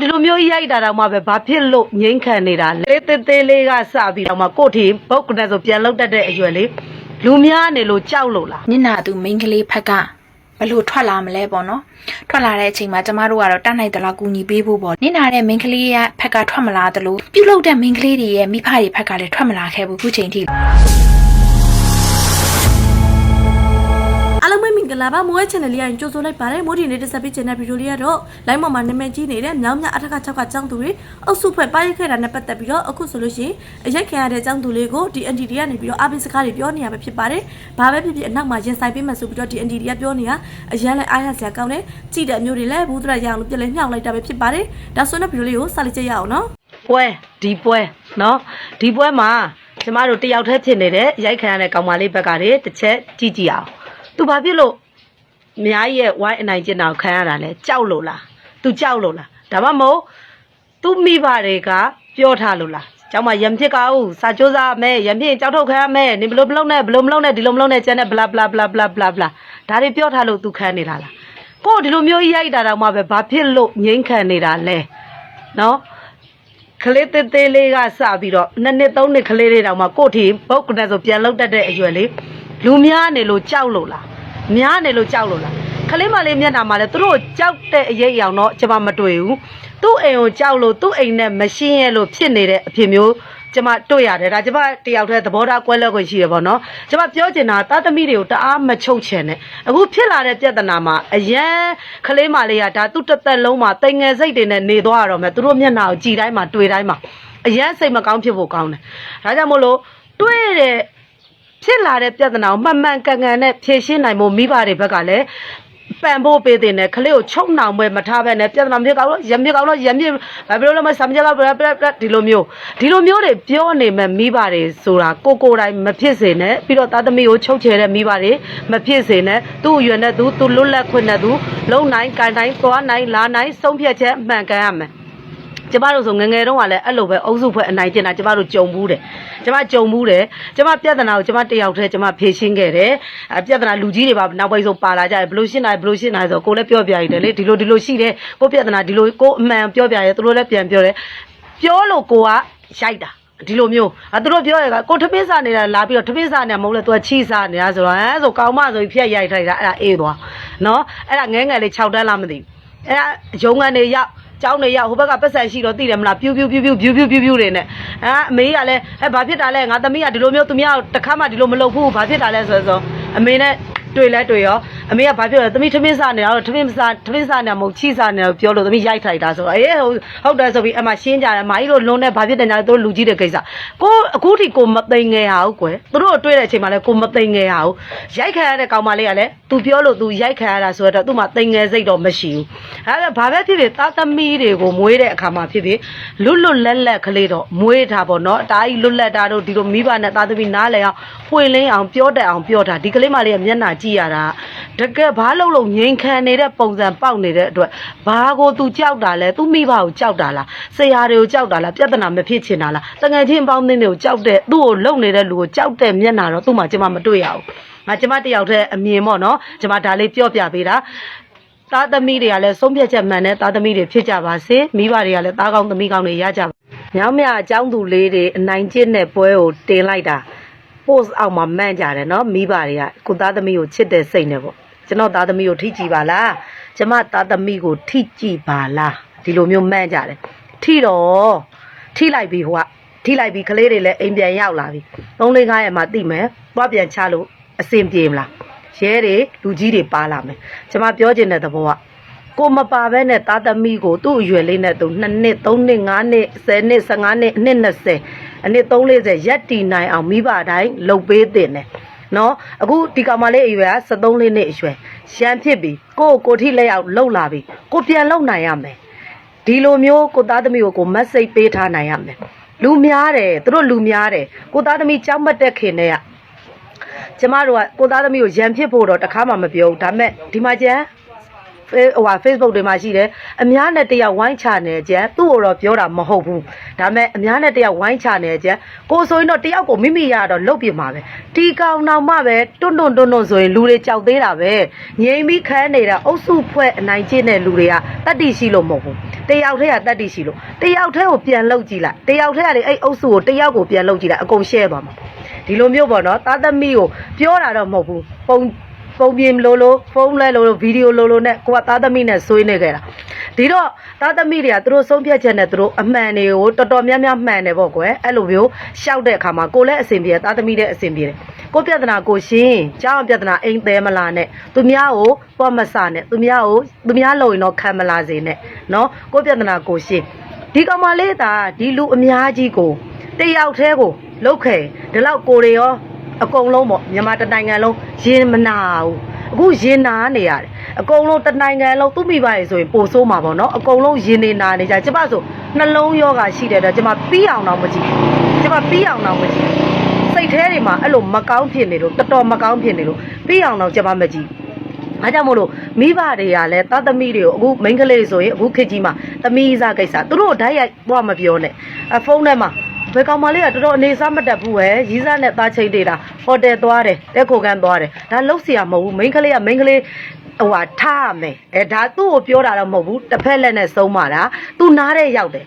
ဒီလိုမျိုးရိုက်တာတော့မှပဲဘာဖြစ်လို့ငိမ့်ခံနေတာလဲတေးသေးလေးကစပြီးတော့မှကို့ထီဘုတ်ကနေဆိုပြန်လောက်တတ်တဲ့အရွယ်လေးလူများနေလို့ကြောက်လို့လားနင့်နာသူမိန်းကလေးဖက်ကဘလို့ထွက်လာမလဲပေါ့နော်ထွက်လာတဲ့အချိန်မှာကျမတို့ကတော့တတ်နိုင်သလောက်ကူညီပေးဖို့ပေါ့နင့်နာတဲ့မိန်းကလေးရဲ့ဖက်ကထွက်မလာသလိုပြုတ်လောက်တဲ့မိန်းကလေးတွေရဲ့မိဖတွေဖက်ကလည်းထွက်မလာခဲ့ဘူးခုချိန်ထိ င်္ဂလာပါမိုးရဲ့ channel လေးရရင်ကြိုဆိုလိုက်ပါတယ်မိုးဒီနေ့တက်ဆက်ပေးချင်တဲ့ဗီဒီယိုလေးကတော့ line ပေါ်မှာနာမည်ကြီးနေတဲ့မြောင်းမြအထက်က6ကចောင်းသူတွေအုပ်စုဖွဲ့ပါရိုက်ခဲ့တာနဲ့ပတ်သက်ပြီးတော့အခုဆိုလို့ရှိရင်အရိုက်ခံရတဲ့ចောင်းသူလေးကိုဒီ NTD ကနေပြီးတော့အပိစကားတွေပြောနေရပဲဖြစ်ပါတယ်ဘာပဲဖြစ်ဖြစ်အနောက်မှာရင်ဆိုင်ပေးမှဆိုပြီးတော့ဒီ NTD ကပြောနေတာအရန်လည်းအားရစရာကောင်းတယ်ကြည့်တဲ့အမျိုးတွေလည်းဘူးတရရအောင်လို့ပြက်လဲညှောက်လိုက်တာပဲဖြစ်ပါတယ်ဒါဆိုတော့ဗီဒီယိုလေးကိုစလိုက်ကြရအောင်နော်ပွဲဒီပွဲနော်ဒီပွဲမှာကျမတို့တယောက်တည်းဖြစ်နေတဲ့ရိုက်ခံရတဲ့ကောင်မလေးဘက်ကတွေတစ်ချက်ကြည့်ကြည့်အောင် သူဘာဖြစ်လို့အများကြီးရဲ့ဝိုင်းအနိုင်ကျင်တာကိုခံရတာလဲကြောက်လို့လားသူကြောက်လို့လားဒါမှမဟုတ်သူမိဘတွေကပြောထားလို့လားကျောင်းမှာရံဖြစ်ကောက်စာကြိုးစားမယ်ရံဖြစ်ရင်ကြောက်ထုတ်ခံရမယ်နင်ဘလို့မလုပ်နဲ့ဘလို့မလုပ်နဲ့ဒီလိုမလုပ်နဲ့ကျန်တဲ့ bla bla bla bla bla bla ဒါတွေပြောထားလို့သူခံနေတာလားကို့ဒီလိုမျိုးကြီးရိုက်တာတော့မှပဲဘာဖြစ်လို့ငိမ့်ခံနေတာလဲနော်ကလေးသေးသေးလေးကစပြီးတော့နှစ်နှစ်သုံးနှစ်ကလေးတွေတောင်မှကို့ထီဘုတ်ကနေဆိုပြန်လောက်တတ်တဲ့အရွယ်လေး လူများနေလို့ကြောက်လို့လားများနေလို့ကြောက်လို့လားကလေးမလေးမျက်နှာမှာလည်းသူတို့ကြောက်တဲ့အရေးအယောင်တော့ကျွန်မမတွေ့ဘူးသူ့အိမ်ကိုကြောက်လို့သူ့အိမ်နဲ့မရှင်းရလို့ဖြစ်နေတဲ့အဖြစ်မျိုးကျွန်မတွေ့ရတယ်ဒါကျွန်မတယောက်တည်းသဘောထားကွဲလွဲခွင့်ရှိရပါတော့ကျွန်မပြောချင်တာတာသမီတွေကိုတအားမချုပ်ချင်နဲ့အခုဖြစ်လာတဲ့ပြဿနာမှာအရန်ကလေးမလေးကဒါသူ့တစ်သက်လုံးမှာတိမ်ငယ်စိတ်တွေနဲ့နေသွားရတော့မယ်သူတို့မျက်နှာကိုကြည်တိုင်းမှာတွေ့တိုင်းမှာအရန်စိတ်မကောင်းဖြစ်ဖို့ကောင်းတယ်ဒါကြောင့်မို့လို့တွေ့တဲ့ ဖြစ်လာတဲ့ပြဿနာကိုမှန်မှန်ကန်ကန်နဲ့ဖြေရှင်းနိုင်ဖို့မိဘတွေဘက်ကလည်းပံဖို့ပေးတဲ့နဲ့ခလေးကိုချုံနှောင်ပွဲမထားဘဲနဲ့ပြဿနာမျိုးကောက်လို့ရမြစ်ကောက်လို့ရမြစ်ဘာဖြစ်လို့လဲမစမ်းကြတော့ဘလဘလဒီလိုမျိုးဒီလိုမျိုးတွေပြောနေမဲ့မိဘတွေဆိုတာကိုကိုယ်တိုင်မဖြစ်စေနဲ့ပြီးတော့သားသမီးကိုချုပ်ချယ်တဲ့မိဘတွေမဖြစ်စေနဲ့သူ့အရွယ်နဲ့သူသူလွတ်လပ်ခွင့်နဲ့သူလုံနိုင်ကန်တိုင်းသွားနိုင်လာနိုင်ဆုံးဖြတ်ချက်မှန်ကန်ရမယ် ကျမတို့ဆိုငယ်ငယ်တုန်းကလည်းအဲ့လိုပဲအုပ်စုဖွဲ့အနိုင်ကျင်တာကျမတို့ကြုံဘူးတယ်ကျမကြုံဘူးတယ်ကျမပြဿနာကိုကျမတယောက်တည်းကျမဖြေရှင်းခဲ့တယ်အပြဿနာလူကြီးတွေပါနောက်ပိုင်းဆုံးပါလာကြတယ်ဘလို့ရှင်းတာဘလို့ရှင်းတာဆိုကိုလည်းပြောပြရတယ်လေဒီလိုဒီလိုရှိတယ်ကိုပြဿနာဒီလိုကိုအမှန်ပြောပြရဲသူတို့လည်းပြန်ပြောတယ်ပြောလို့ကိုကရိုက်တာဒီလိုမျိုးအဲသူတို့ပြောရကကိုထမင်းစားနေတာလာပြီးတော့ထမင်းစားနေတာမဟုတ်လေသူကချီစားနေတာဆိုတော့ဟမ်ဆိုကောင်းမဆိုပြီးဖြတ်ရိုက်ထိုက်တာအဲ့ဒါအေးသွားနော်အဲ့ဒါငဲငယ်လေး6တန်းလားမသိဘူးအဲ့ဒါရုံငန်းတွေရောက် ကျောင်းနေရောက်ဟိုဘက်ကပတ်စံရှိတော့သိတယ်မလားပြူးပြူးပြူးပြူးပြူးပြူးပြူးပြူးတွေနဲ့အဲအမေကလည်းအဲဘာဖြစ်တာလဲငါသမီးကဒီလိုမျိုးသူများတခါမှဒီလိုမလုပ်ဘူးဘာဖြစ်တာလဲဆိုတော့အမေနဲ့ တွေ့လဲတွေ့ရောအမေကဘာပြောလဲသမီးထမင်းစားနေတာတော့ထမင်းမစားထမင်းစားနေတာမဟုတ်ချီစားနေတာပြောလို့သမီးရိုက်ထိုက်တာဆိုတော့အေးဟုတ်ဟုတ်တယ်ဆိုပြီးအမရှင်းကြတယ်အမကြီးတို့လုံးနဲ့ဘာဖြစ်တယ်ညာတို့လူကြီးတဲ့ကိစ္စကိုအခုထိကိုမသိငယ်ရဘူးကွယ်သူတို့တွေ့တဲ့အချိန်မှာလည်းကိုမသိငယ်ရဘူးရိုက်ခံရတဲ့ကောင်မလေးကလည်း तू ပြောလို့ तू ရိုက်ခံရတာဆိုတော့သူ့မှာသိငယ်စိတ်တော့မရှိဘူးအဲဒါဘာပဲဖြစ်ဖြစ်သားသမီးတွေကိုမွေးတဲ့အခါမှာဖြစ်ဖြစ်လွတ်လွတ်လပ်လပ်ကလေးတော့မွေးတာပေါ့နော်အတားကြီးလွတ်လပ်တာတို့ဒီလိုမိဘနဲ့သားသမီးနားလည်အောင်ဖွင့်လင်းအောင်ပြောတတ်အောင်ပြောတာဒီကလေးမလေးကမျက်နှာကြည့်ရတာတကယ်ဘာလို့လို့ငြိမ်ခံနေတဲ့ပုံစံပေါက်နေတဲ့အတွက်ဘာကိုသူကြောက်တာလဲသူမိဘကိုကြောက်တာလားဆရာတွေကိုကြောက်တာလားပြဿနာမဖြစ်ချင်တာလားတငယ်ချင်းပေါင်းသင်းတွေကိုကြောက်တဲ့သူ့ကိုလုံနေတဲ့လူကိုကြောက်တဲ့မျက်နှာတော့သူ့မှာကျမမတွေ့ရဘူးငါကျမတယောက်တည်းအမြင်ပေါ့နော်ကျမဒါလေးပြောပြပေးတာသားသမီးတွေကလည်းဆုံးဖြတ်ချက်မှန်တဲ့သားသမီးတွေဖြစ်ကြပါစေမိဘတွေကလည်းသားကောင်းသမီးကောင်းတွေရကြပါညောင်မြအကြောင်းသူလေးတွေအနိုင်ကျင့်တဲ့ပွဲကိုတင်လိုက်တာ post အောက်မှာမှန်းကြတယ်နော်မိဘတွေကကိုသားသမီးကိုချစ်တဲ့စိတ်နဲ့ပေါ့ကျွန်တော်သားသမီးကိုထိကြည့်ပါလားကျမသားသမီးကိုထိကြည့်ပါလားဒီလိုမျိုးမှန်းကြတယ်ထိတော့ထိလိုက်ပြီဟိုကထိလိုက်ပြီကလေးတွေလည်းအိမ်ပြန်ရောက်လာပြီသုံးလေးကားရဲ့မှာတိမယ်သွားပြန်ချလို့အဆင်ပြေမလားရဲတွေလူကြီးတွေပါလာမယ်ကျွန်မပြောချင်တဲ့သဘောကကိုမပါဘဲနဲ့သားသမီးကိုသူ့အရွယ်လေးနဲ့သူ2နှစ်3နှစ်5နှစ်10နှစ်15နှစ်အနှစ်20 အနှစ်340ရက်တီနိုင်အောင်မိဘတိုင်းလှုပ်ပေးတင်တယ်နော်အခုဒီကောင်မလေးအရွယ်က73လေးနှစ်အရွယ်ရန်ဖြစ်ပြီကိုကိုကိုထိလက်ရောက်လှုပ်လာပြီကိုပြန်လှုပ်နိုင်ရမယ်ဒီလိုမျိုးကိုသားသမီးကိုကိုမက်ဆေ့ပေးထားနိုင်ရမယ်လူများတယ်သူတို့လူများတယ်ကိုသားသမီးကြောက်မတက်ခင်နဲ့ကကျမတို့ကကိုသားသမီးကိုရံဖြစ်ဖို့တော့တခါမှမပြောဘူးဒါပေမဲ့ဒီမှာကျန် ဟိုဟာ Facebook တွေမှာရှိတယ်အများနဲ့တယောက်ဝိုင်းချနေကြသူ့ကိုတော့ပြောတာမဟုတ်ဘူးဒါပေမဲ့အများနဲ့တယောက်ဝိုင်းချနေကြကိုဆိုရင်တော့တယောက်ကိုမိမိရတော့လုတ်ပြမှာပဲတီကောင်နောက်မှပဲတွန့်တွန့်တွန့်တွန့်ဆိုရင်လူတွေကြောက်သေးတာပဲငြိမ်ပြီးခန်းနေတာအုပ်စုဖွဲ့အနိုင်ကျင့်တဲ့လူတွေကတတ်တိရှိလို့မဟုတ်ဘူးတယောက်တည်းကတတ်တိရှိလို့တယောက်တည်းကိုပြန်လုတ်ကြည့်လိုက်တယောက်တည်းကလေအဲ့အုပ်စုကိုတယောက်ကိုပြန်လုတ်ကြည့်လိုက်အကုန် share သွားမှာဒီလိုမျိုးပေါ့နော်သားသမီးကိုပြောတာတော့မဟုတ်ဘူးပုံ ပုံပြင်လို့လို့ဖုန်းလဲလို့လို့ဗီဒီယိုလို့လို့နဲ့ကိုကသားသမီးနဲ့ဆွေးနေခဲ့တာဒီတော့သားသမီးတွေကသူတို့ဆုံးဖြတ်ချက်နဲ့သူတို့အမှန်တွေကိုတော်တော်များများမှန်တယ်ပေါ့ကွယ်အဲ့လိုမျိုးရှောက်တဲ့အခါမှာကိုလည်းအဆင်ပြေတယ်သားသမီးလည်းအဆင်ပြေတယ်ကိုပြဿနာကိုရှင်းကြောင်းပြဿနာအိမ်သေးမလားနဲ့သူများကိုပေါ့မဆနဲ့သူများကိုသူများလုံရင်တော့ခံမလာစေနဲ့နော်ကိုပြဿနာကိုရှင်းဒီကောင်မလေးသာဒီလူအများကြီးကိုတယောက်တည်းကိုလုတ်ခဲ့ဒီလောက်ကိုတွေရော အကုန်လုံးပေါ့မြန်မာတစ်နိုင်ငံလုံးရင်မနာဘူးအခုရင်နာနေရတယ်အကုန်လုံးတစ်နိုင်ငံလုံးသူ့မိဘရေဆိုရင်ပိုဆိုးမှာပေါ့နော်အကုန်လုံးရင်နေနာနေကြကျမဆိုနှလုံးယောဂရှိတဲ့တော့ကျမပြီးအောင်တော့မကြည့်ဘူးကျမပြီးအောင်တော့မကြည့်ဘူးစိတ်ထဲတွေမှာအဲ့လိုမကောင်းဖြစ်နေလို့တော်တော်မကောင်းဖြစ်နေလို့ပြီးအောင်တော့ကျမမကြည့်ဘူးအားကြောင့်မို့လို့မိဘတွေကလည်းသားသမီးတွေကိုအခုမိန်းကလေးဆိုရင်အခုခေတ်ကြီးမှာသမီးစားကိစ္စသူတို့ဓာတ်ရိုက်ဘွားမပြောနဲ့အဖုန်းထဲမှာ ဘယ်ကောင်မလေးကတော်တော်အနေစားမတက်ဘူးပဲရီးစားနဲ့သားချိတ်နေတာဟိုတယ်သွားတယ်တက်ခိုကန်းသွားတယ်ဒါလုံးစရာမဟုတ်ဘူးမိန်းကလေးကမိန်းကလေးဟိုဟာထားရမယ်အဲဒါသူ့ကိုပြောတာတော့မဟုတ်ဘူးတစ်ဖက်လက်နဲ့ဆုံးပါတာသူနားတဲ့ရောက်တယ်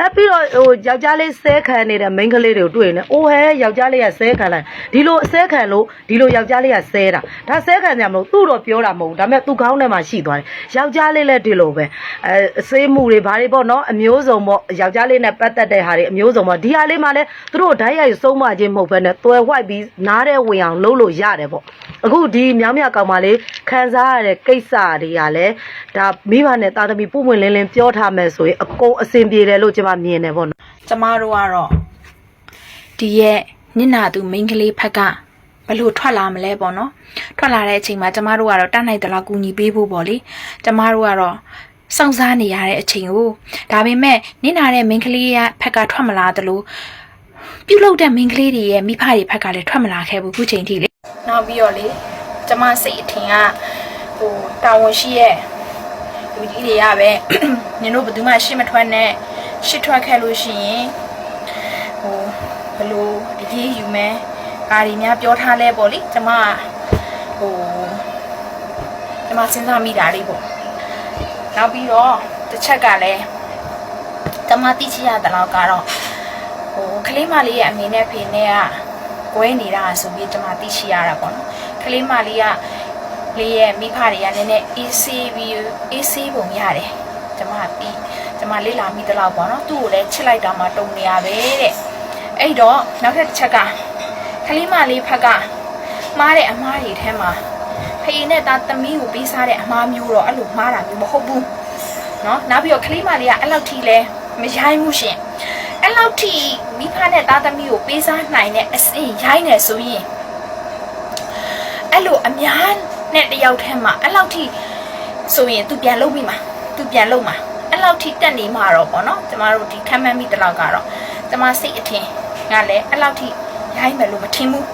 အဲပြီးတော့ဟိုယောက်ျားလေးဆဲခံနေတဲ့မိန်းကလေးတွေကိုတွေ့နေအိုးဟဲယောက်ျားလေးကဆဲခံလိုက်ဒီလိုအဆဲခံလို့ဒီလိုယောက်ျားလေးကဆဲတာဒါဆဲခံကြမလို့သူ့တော့ပြောတာမဟုတ်ဘူးဒါပေမဲ့သူ့ခေါင်းထဲမှာရှိသွားတယ်ယောက်ျားလေးလည်းဒီလိုပဲအဲအဆေးမှုတွေဘာတွေပေါ့နော်အမျိုးစုံပေါ့ယောက်ျားလေးနဲ့ပတ်သက်တဲ့ဟာတွေအမျိုးစုံပေါ့ဒီဟာလေးမှလည်းသူတို့ဓာတ်ရိုက်ဆုံးမခြင်းမဟုတ်ဘဲနဲ့တွယ်ဝှိုက်ပြီးနားတဲ့ဝင်အောင်လုပ်လို့ရတယ်ပေါ့အခုဒီမြောင်မြကောင်မလေးခံစားရတဲ့ကိစ္စတွေကလည်းဒါမိဘနဲ့သားသမီးပုံဝင်လင်းလင်းပြောထားမယ်ဆိုရင်အကုန်အဆင်ပြေတယ်လို့ကျွန်မမြင်တယ်ပေါ့နော်ကျမတို့ကတော့ဒီရဲ့နင့်နာသူမိန်းကလေးဖက်ကဘလို့ထွက်လာမလဲပေါ့နော်ထွက်လာတဲ့အချိန်မှာကျမတို့ကတော့တတ်နိုင်သလောက်ကူညီပေးဖို့ပေါ့လေကျမတို့ကတော့စောင့်စားနေရတဲ့အချိန်ကိုဒါပေမဲ့နင့်နာတဲ့မိန်းကလေးရဲ့ဖက်ကထွက်မလာသလိုပြုတ်လုတဲ့မိန်းကလေးတွေရဲ့မိဖတွေဖက်ကလည်းထွက်မလာခဲ့ဘူးခုချိန်ထိလေနောက်ပြီးတော့လေကျမစိတ်အထင်ကဟိုတာဝန်ရှိရဲ့လူကြီးတွေကပဲနင်တို့ဘယ်သူမှရှစ်မထွက်နဲ့ ရှစ်ထွက်ခဲ့လို့ရှိရင်ဟိုဘလို့အရေးယူမယ်ကာရီများပြောထားလဲပေါ့လေကျမကဟိုကျမစဉ်းစားမိတာလေးပေါ့နောက်ပြီးတော့တစ်ချက်ကလည်းကျမသိချင်ရတဲ့လောက်ကတော့ဟိုကလေးမလေးရဲ့အမေနဲ့ဖေနဲ့ကကွဲနေတာဆိုပြီးကျမသိချင်ရတာပေါ့နော်ကလေးမလေးကလေးရဲ့မိဖတွေကလည်းနည်းနည်း AC ပြီး AC ပုံရတယ်ကျမပြီးကျ မလေးလာမိတဲ့လောက်ပေါ့နော်သူ့ကိုလည်းချစ်လိုက်တာမှတုံနေရပဲတဲ့အဲ့တော့နောက်ထပ်တစ်ချက်ကကလေးမလေးဖက်ကမှားတဲ့အမားတွေထဲမှာဖေနဲ့သားသမီးကိုပေးစားတဲ့အမားမျိုးတော့အဲ့လိုမှားတာမျိုးမဟုတ်ဘူးเนาะနောက်ပြီးတော့ကလေးမလေးကအဲ့လောက်ထိလဲမရိုင်းဘူးရှင်အဲ့လောက်ထိမိဖနဲ့သားသမီးကိုပေးစားနိုင်တဲ့အစင်ရိုင်းနေဆိုရင်အဲ့လိုအများနဲ့တယောက်ထဲမှာအဲ့လောက်ထိဆိုရင် तू ပြန်လုပ်ပြီးမှာ तू ပြန်လုပ်မှာအဲ့ လောက်ထိတက်နေမှာတော့ပေါ့နော်ကျမတို့ဒီခံမှန်းမိတဲ့လောက်ကတော့ကျမစိတ်အထင်ကလည်းအဲ့လောက်ထိရိုင်းမယ်လို့မထင်ဘူး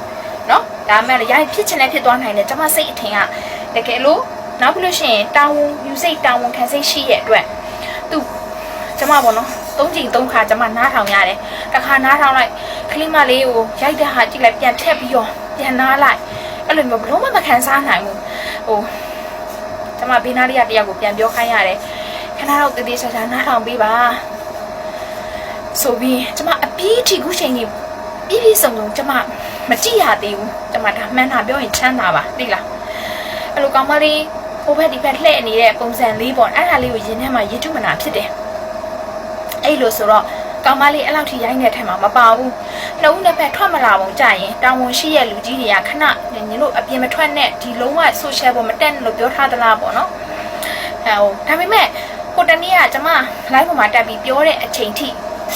နော်ဒါမှလည်းရိုင်းဖြစ်ချင်လည်းဖြစ်သွားနိုင်တယ်ကျမစိတ်အထင်ကတကယ်လို့နောက်ပြီးလို့ရှိရင်တာဝန်ယူစိတ်တာဝန်ခံစိတ်ရှိရဲ့အတွက် तू ကျမပေါ့နော်သုံးချိန်သုံးခါကျမနားထောင်ရတယ်တစ်ခါနားထောင်လိုက်ကလေးမလေးကိုရိုက်တဲ့ဟာကြည့်လိုက်ပြန်ထက်ပြီးတော့ပြန်နားလိုက်အဲ့လိုမျိုးဘလုံးမမခံစားနိုင်ဘူးဟိုကျမဘေးနားလေးကတယောက်ကိုပြန်ပြောခိုင်းရတယ် ခဏတော့တည်တည်ချာချာနားထောင်ပေးပါဆိုပြီးကျမအပြေးအထိခုချိန်ကြီးပြည့်ပြည့်စုံစုံကျမမကြည့်ရသေးဘူးကျမဒါမှန်တာပြောရင်ချမ်းသာပါသိလားအဲ့လိုကောင်မလေးဟိုဘက်ဒီဘက်လှည့်နေတဲ့ပုံစံလေးပေါ့အဲ့ဒါလေးကိုရင်ထဲမှာရေတုမနာဖြစ်တယ်အဲ့လိုဆိုတော့ကောင်မလေးအဲ့လောက်ထိရိုင်းတဲ့ထဲမှာမပါဘူးနှုတ်နှစ်ဖက်ထွက်မလာဘူးကြာရင်တာဝန်ရှိရဲ့လူကြီးတွေကခဏညီတို့အပြင်မထွက်နဲ့ဒီလုံးဝ social ပေါ်မတက်နဲ့လို့ပြောထားသလားပေါ့နော်အဲဟိုဒါပေမဲ့ ဟိုတနေ့ကကျမ live ပေါ်မှာတက်ပြီးပြောတဲ့အချိန်ထိ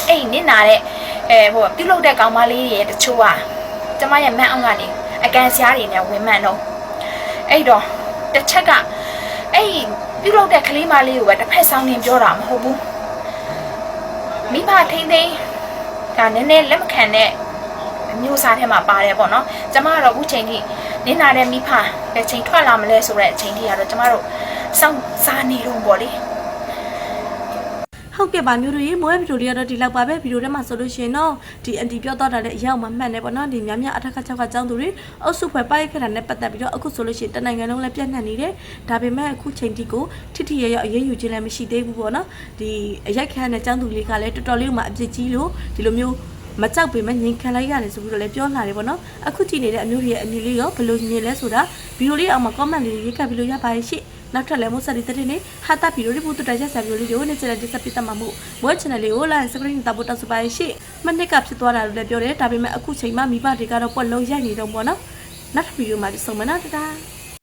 အဲ့နင့်နာတဲ့အဲဟိုပြုတ်လုတဲ့ကောင်မလေးတွေရဲ့တချို့ကကျမရဲ့မန့်အောင်ကနေအကန်စရားတွေနဲ့ဝင်မှန်တော့အဲ့တော့တစ်ချက်ကအဲ့ပြုတ်လုတဲ့ကလေးမလေးကိုပဲတစ်ဖက်ဆောင်နေပြောတာမဟုတ်ဘူးမိဘထိမ့်သိမ်းဒါနည်းနည်းလက်မခံတဲ့အမျိုးအစားထဲမှာပါတယ်ပေါ့နော်ကျမကတော့အခုချိန်ထိနင်းနာတဲ့မိဖဘယ်ချိန်ထွက်လာမလဲဆိုတဲ့အချိန်ထိကတော့ကျမတို့စောင့်စားနေတော့ပေါ့လေ ဟုတ်ကဲ့ပါမျိုးတို့ရေမိုးရဲ့ဗီဒီယိုလေးကတော့ဒီလောက်ပါပဲဗီဒီယိုထဲမှာဆိုလို့ရှိရင်တော့ဒီအန်တီပြောတော့တာလည်းအရောက်မှမှတ်နေပေါ့နော်ဒီများများအထက်က6ကចောင်းသူတွေအုပ်စုဖွဲ့ပိုက်ခဲ့တာနဲ့ပတ်သက်ပြီးတော့အခုဆိုလို့ရှိရင်တနိုင်ငံလုံးလည်းပြန့်နှံ့နေတယ်ဒါပေမဲ့အခုချိန်ထိကိုထိထိရရအရေးယူခြင်းလည်းမရှိသေးဘူးပေါ့နော်ဒီအရိုက်ခံတဲ့ចောင်းသူလေးကလည်းတော်တော်လေးမှအပြစ်ကြီးလို့ဒီလိုမျိုး မကြောက်ပေမဲ့ငင်ခံလိုက်ရတယ်ဆိုပြီးတော့လည်းပြောလာတယ်ပေါ့နော်အခုကြည့်နေတဲ့အမျိုးတွေရဲ့အမြင်လေးရောဘယ်လိုမြင်လဲဆိုတာဗီဒီယိုလေးအောက်မှာ comment လေးရေးခတ်ပြီးလို့ရပါရဲ့ရှင့်နောက်ထပ်လည်းမို့ဆက်ဒီတဲ့နေဟာတာဗီဒီယိုလေးပို့တူတိုက်ချက်ဆာဗီဒီယိုလေးကိုနေ့ချက်လက်တက်ပြတ်တမှာမို့မွေး channel လေးကို like subscribe တာပို့တောက်စပါရဲ့ရှင့်မနစ်ကဖြစ်သွားတာလို့လည်းပြောတယ်ဒါပေမဲ့အခုချိန်မှမိဘတွေကတော့ပွက်လုံးရိုက်နေတော့ပေါ့နော်နောက်ထပ်ဗီဒီယိုမှာကြည့်ဆုံးမနော်တတား